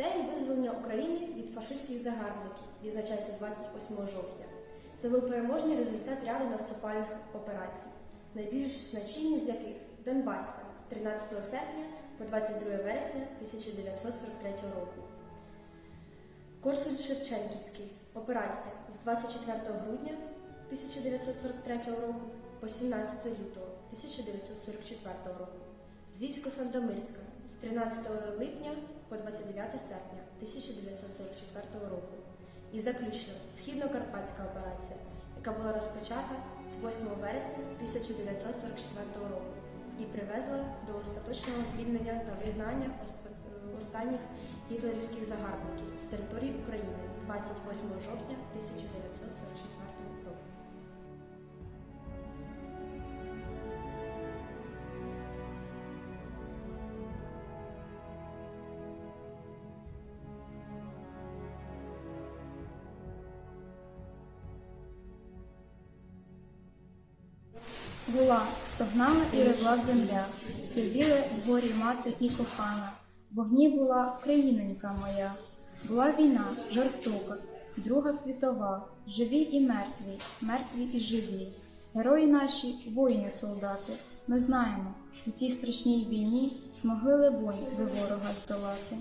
День визволення України від фашистських загарбників відзначається 28 жовтня. Це був переможний результат ряду наступальних операцій, найбільш значні з яких Донбаська з 13 серпня по 22 вересня 1943 року. Корсунь Шевченківський операція з 24 грудня 1943 року по 17 лютого 1944 року. Львівсько-Сандомирська з 13 липня по 29 серпня 1944 року. І заключно Східно-Карпатська операція, яка була розпочата з 8 вересня 1944 року і привезла до остаточного звільнення та вигнання останніх гітлерівських загарбників з території України 28 жовтня 1944 Була, стогнала і ревла земля, сивіли в горі мати і кохана. Вогні була країнонька моя, була війна жорстока, Друга світова, живі і мертві, мертві і живі. Герої наші, воїни солдати, ми знаємо, у тій страшній війні змогли либонь ви ворога здолати.